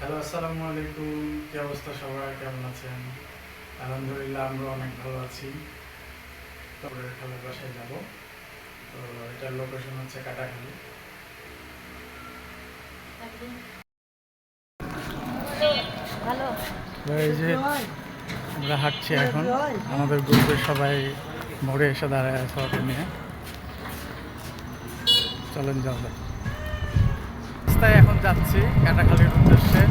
Hello আসসালামু আলাইকুম। কি অবস্থা সবাই? কেমন আছেন? আলহামদুলিল্লাহ আমরা অনেক ভালো আছি। তারপরে খালার বাসায় যাব। তো এটার লোকেশন হচ্ছে কাটাখালি। এই যে আমরা হাঁটছি এখন আমাদের গ্রুপের সবাই মোড়ে এসে দাঁড়ায় আছে অটো নিয়ে। চলেন যাওয়া যাচ্ছি কাটাখালির উদ্দেশ্যে।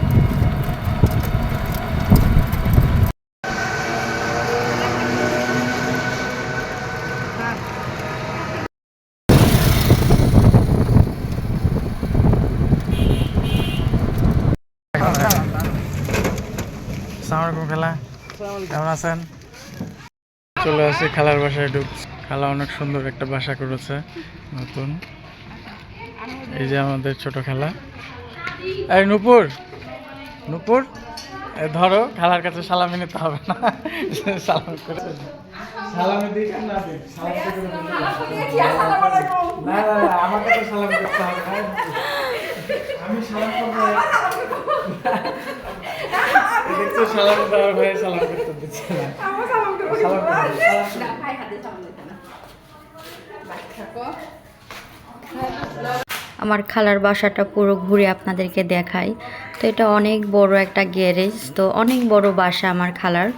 খালা। কেমন আছেন? চলে আসি খালার বাসায় ঢুক খালা অনেক সুন্দর একটা বাসা করেছে, নতুন। এই যে আমাদের ছোট খালা। এই নুপুর নুপুর ধরো খেলার কাছে সালামি নিতে হবে না। সালাম করে সালামি দিই না। না আমাকে তো সালাম করতে হবে না। আমি সালাম করব। দেখছ সালাম দেওয়ার হয়ে সালাম করতে দিচ্ছে না। সালাম সালাম করব। আমার খালার বাসাটা পুরো ঘুরে আপনাদেরকে দেখাই। তো এটা অনেক বড় একটা গ্যারেজ তো অনেক বড় বাসা আমার খালার।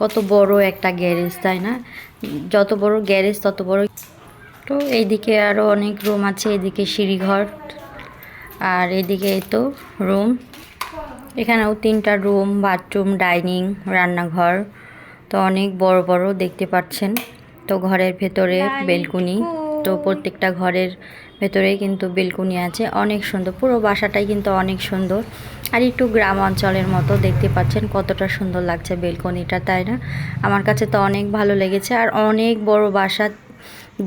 কত বড় একটা গ্যারেজ তাই না? যত বড় গ্যারেজ তত বড়। তো এইদিকে আরও অনেক রুম আছে এদিকে সিঁড়িঘর আর এদিকে তো রুম। এখানেও তিনটা রুম বাথরুম ডাইনিং রান্নাঘর। তো অনেক বড় বড় দেখতে পাচ্ছেন। তো ঘরের ভেতরে বেলকুনি। তো প্রত্যেকটা ঘরের ভেতরে কিন্তু বেলকুনি আছে। অনেক সুন্দর। পুরো বাসাটাই কিন্তু অনেক সুন্দর। আর একটু গ্রাম অঞ্চলের মতো দেখতে পাচ্ছেন কতটা সুন্দর লাগছে বেলকনিটা, তাই না? আমার কাছে তো অনেক ভালো লেগেছে। আর অনেক বড় বাসা,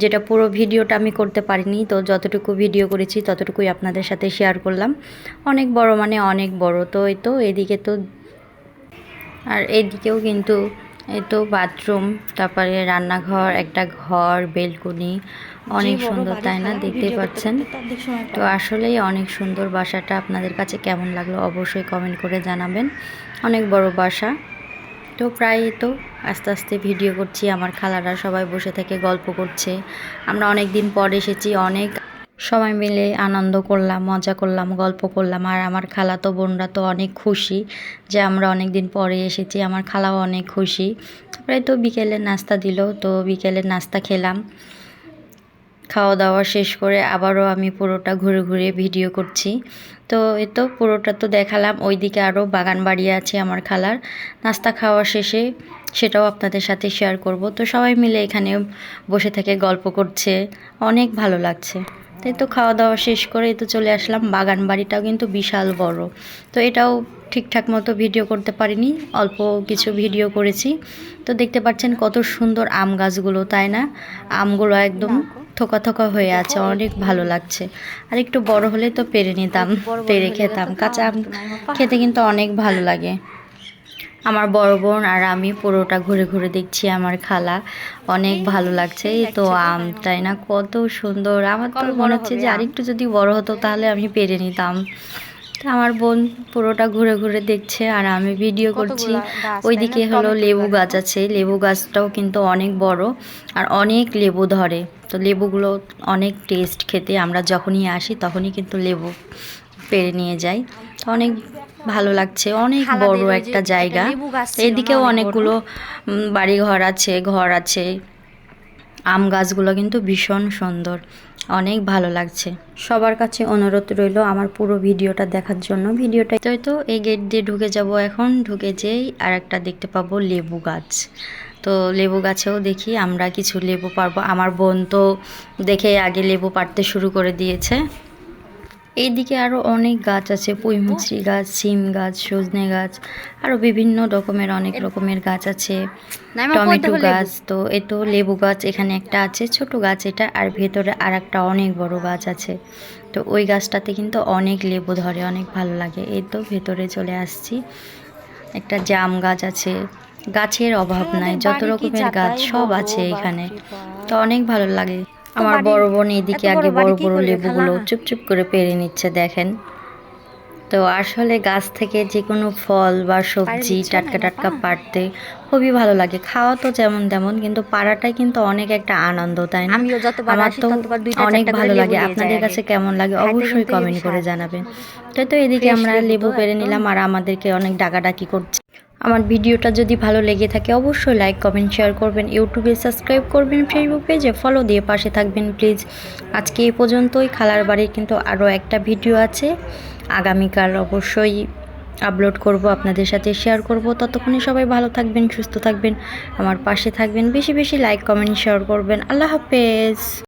যেটা পুরো ভিডিওটা আমি করতে পারিনি, তো যতটুকু ভিডিও করেছি ততটুকুই আপনাদের সাথে শেয়ার করলাম। অনেক বড় মানে অনেক বড়, তো এই তো, এদিকে তো, আর এদিকেও কিন্তু এই তো বাথরুম তারপরে রান্নাঘর একটা ঘর বেলকুনি অনেক সুন্দর তাই না? দেখতে পাচ্ছেন? তো আসলেই অনেক সুন্দর বাসাটা। আপনাদের কাছে কেমন লাগল অবশ্যই কমেন্ট করে জানাবেন। অনেক বড় বাসা। তো প্রায় তো আস্তে আস্তে ভিডিও করছি। আমার খালারা সবাই বসে থেকে গল্প করছে। আমরা অনেক দিন পর এসেছি অনেক সবাই মিলে আনন্দ করলাম, মজা করলাম, গল্প করলাম। আর আমার খালা তো, বোনরা তো অনেক খুশি যে আমরা অনেক দিন পরে এসেছি। আমার খালাও অনেক খুশি। তারপরে তো বিকেলে নাস্তা দিল, তো বিকেলে নাস্তা খেলাম। খাওয়া দাওয়া শেষ করে আবারও আমি পুরোটা ঘুরে ঘুরে ভিডিও করছি। তো এই তো পুরোটা তো দেখালাম, ওইদিকে আরও বাগান বাড়ি আছে আমার খালার। নাস্তা খাওয়া শেষে সেটাও আপনাদের সাথে শেয়ার করব। তো সবাই মিলে এখানে বসে থেকে গল্প করছে, অনেক ভালো লাগছে। তাই তো খাওয়া দাওয়া শেষ করে তো চলে আসলাম, বাগান বাড়িটাও কিন্তু বিশাল বড়। তো এটাও ঠিকঠাক মতো ভিডিও করতে পারিনি, অল্প কিছু ভিডিও করেছি। তো দেখতে পাচ্ছেন কত সুন্দর আম গাছগুলো, তাই না? আমগুলো একদম থোকা থোকা হয়ে আছে অনেক ভালো লাগছে। আর একটু বড় হলে তো পেরে নিতাম পেরে খেতাম। কাঁচা আম খেতে কিন্তু অনেক ভালো লাগে। আমার বড় বোন আর আমি পুরোটা ঘুরে ঘুরে দেখছি আমার খালা। অনেক ভালো লাগছে। এই তো আম তাই না? কত সুন্দর। আমার তো মনে হচ্ছে যে আরেকটু যদি বড় হতো তাহলে আমি পেরে নিতাম। আমার বোন পুরোটা ঘুরে ঘুরে দেখছে আর আমি ভিডিও করছি। ওইদিকে হলো লেবু গাছ আছে। লেবু গাছটাও কিন্তু অনেক বড় আর অনেক লেবু ধরে। তো লেবুগুলো অনেক টেস্ট খেতে। আমরা যখনই আসি তখনই কিন্তু লেবু পেরে নিয়ে যাই। অনেক ভালো লাগছে। অনেক বড় একটা জায়গা। এদিকেও অনেকগুলো বাড়ি ঘর আছে ঘর আছে। আম গাছগুলো কিন্তু ভীষণ সুন্দর। অনেক ভালো লাগছে। সবার কাছে অনুরোধ রইল আমার পুরো ভিডিওটা দেখার জন্য। ভিডিওটা তো এই গেট দিয়ে ঢুকে যাব এখন। ঢুকে যেই আর একটা দেখতে পাবো লেবু গাছ। তো লেবু গাছেও দেখি, আমরা কিছু লেবু পারব। আমার বোন তো দেখে আগে লেবু পাড়তে শুরু করে দিয়েছে। এইদিকে আরও অনেক গাছ আছে পুঁইমুচড়ি গাছ সিম গাছ সজনে গাছ আরও বিভিন্ন রকমের অনেক রকমের গাছ আছে। টমেটো গাছ তো এ তো লেবু গাছ এখানে একটা আছে ছোট গাছ এটা আর ভেতরে আর একটা অনেক বড় গাছ আছে। তো ওই গাছটাতে কিন্তু অনেক লেবু ধরে অনেক ভালো লাগে। এই তো ভেতরে চলে আসছি। একটা জাম গাছ আছে। গাছের অভাব নাই যত রকমের গাছ সব আছে এখানে। তো অনেক ভালো লাগে। আমার বড় বোন এদিকে আগে বড় বড় লেবুগুলো চুপচুপ করে পেরে নিচ্ছে দেখেন। তো আসলে গাছ থেকে যে কোনো ফল বা সবজি টাটকা টাটকা পাড়তে খুবই ভালো লাগে। খাওয়া তো যেমন তেমন কিন্তু পাড়াটাই কিন্তু অনেক একটা আনন্দ তাই না? আমার তো অনেক ভালো লাগে। আপনাদের কাছে কেমন লাগে? অবশ্যই কমেন্ট করে জানাবেন। তো তো এদিকে আমরা লেবু পেরে নিলাম আর আমাদেরকে অনেক ডাকাডাকি করছে। আমার ভিডিওটা যদি ভালো লেগে থাকে অবশ্যই লাইক কমেন্ট শেয়ার করবেন। ইউটিউবে সাবস্ক্রাইব করবেন ফেসবুক পেজে ফলো দিয়ে পাশে থাকবেন প্লিজ আজকে এ পর্যন্তই। খালার বাড়ির কিন্তু আরও একটা ভিডিও আছে। আগামীকাল অবশ্যই আপলোড করব, আপনাদের সাথে শেয়ার করব। ততক্ষণে সবাই ভালো থাকবেন, সুস্থ থাকবেন, আমার পাশে থাকবেন। বেশি বেশি লাইক কমেন্ট শেয়ার করবেন। আল্লাহ হাফেজ।